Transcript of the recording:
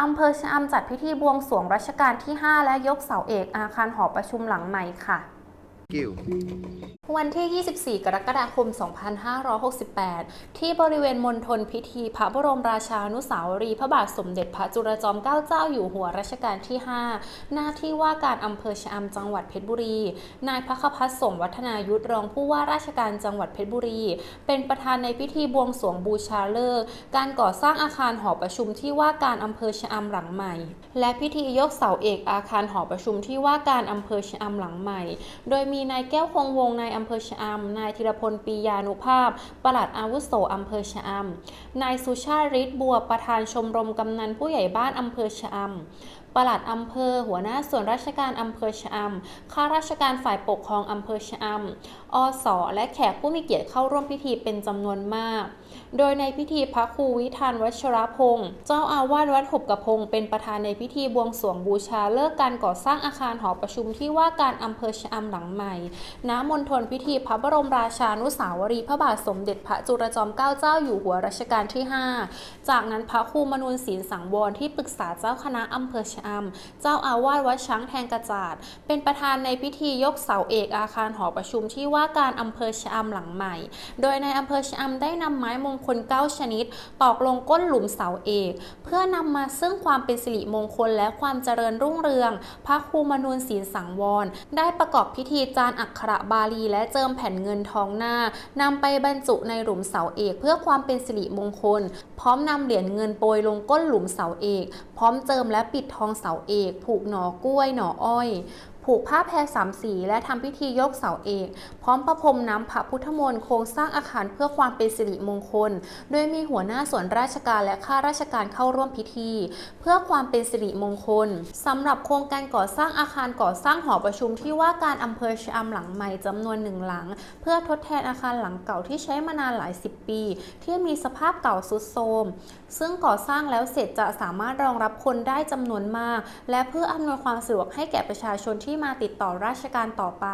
อำเภอชะอำจัดพิธีบวงสรวงรัชกาลที่ 5 และยกเสาเอกอาคารหอประชุมหลังใหม่ค่ะ กิ้ววันที่ 24 กรกฎาคม 2568 ที่บริเวณมณฑลพิธีพระบรมราชานุสาวรีย์พระบาทสมเด็จพระจุลจอมเกล้าเจ้าอยู่หัวรัชกาลที่ 5 หน้าที่ว่าการอำเภอชะอำจังหวัดเพชรบุรี นายพักพัฒน์สมวัฒนายุทธรองผู้ว่าราชการจังหวัดเพชรบุรี เป็นประธานในพิธีบวงสรวงบูชาฤกษ์การก่อสร้างอาคารหอประชุมที่ว่าการอำเภอชะอำหลังใหม่ และพิธียกเสาเอกอาคารหอประชุมที่ว่าการอำเภอชะอำหลังใหม่ โดยมีนายแก้วคงวงนายอำเภอชะอำนายธีรพลปียานุภาพ ปลัดอาวุโสอำเภอชะอำนายสุชาติฤทธิ์บัวประธานชมรมกำนันผู้ใหญ่บ้านอำเภอชะอำปลัดอำเภอ หัวหน้าส่วนราชการอำเภอชะอำข้าราชการฝ่ายปกครองอำเภอชะอำอสและแขกผู้มีเกียรติเข้าร่วมพิธีเป็นจำนวนมาก โดยในพิธีพระครูวิธานวัชรพงศ์เจ้าอาวาสวัดหบกระพงเป็นประธานในพิธีบวงสรวงบูชาเลิกการก่อสร้างอาคารหอประชุมที่ว่าการอำเภอชะอำหลังใหม่ณมณฑลพิธีพระบรมราชานุสาวรีพระบาทสมเด็จพระจุลจอมเกล้าเจ้าอยู่หัวรัชกาลที่ 5 จากนั้นพระครูมนูลศีลสังวรที่ปรึกษาเจ้าคณะอำเภอชะอำเจ้าอาวาสวัดช้างแทงกระจาด เป็นประธานในพิธียกเสาเอกอาคารหอประชุมที่ว่าการอำเภอชะอำหลังใหม่ โดยในอำเภอชะอำได้นำไม้มงคล 9 ชนิด ตอกลงก้นหลุมเสาเอก เพื่อนำมาซึ่งความเป็นสิริมงคลและความเจริญรุ่งเรือง พระครูมนูลศีลสังวร ได้ประกอบพิธีจานอักขระบาลี และเจิมแผ่นเงินทองหน้านำไปบรรจุในหลุมเสาเอก เพื่อความเป็นสิริมงคล พร้อมนำเหรียญเงินโปรยลงก้นหลุมเสาเอก พร้อมเจิมและปิดทองเสาเอก ผูกหน่อกล้วยหน่ออ้อย ผูกผ้าแพรสามสี และทำพิธียกเสาเอกพร้อมประพรมน้ำพระพุทธมนต์โครงสร้างอาคารเพื่อความเป็นสิริมงคล โดยมีหัวหน้าส่วนราชการและข้าราชการเข้าร่วมพิธี เพื่อความเป็นสิริมงคลสำหรับโครงการก่อสร้างอาคารก่อสร้างหอประชุมที่ว่าการอำเภอชะอำหลังใหม่จำนวนหนึ่งหลัง เพื่อทดแทนอาคารหลังเก่าที่ใช้มานานหลายสิบปี ที่มีสภาพเก่าทรุดโทรมซึ่งก่อสร้างแล้วเสร็จจะสามารถรองรับคนได้จำนวนมาก และเพื่ออำนวยความสะดวกให้แก่ประชาชนที่มาติดต่อราชการต่อไป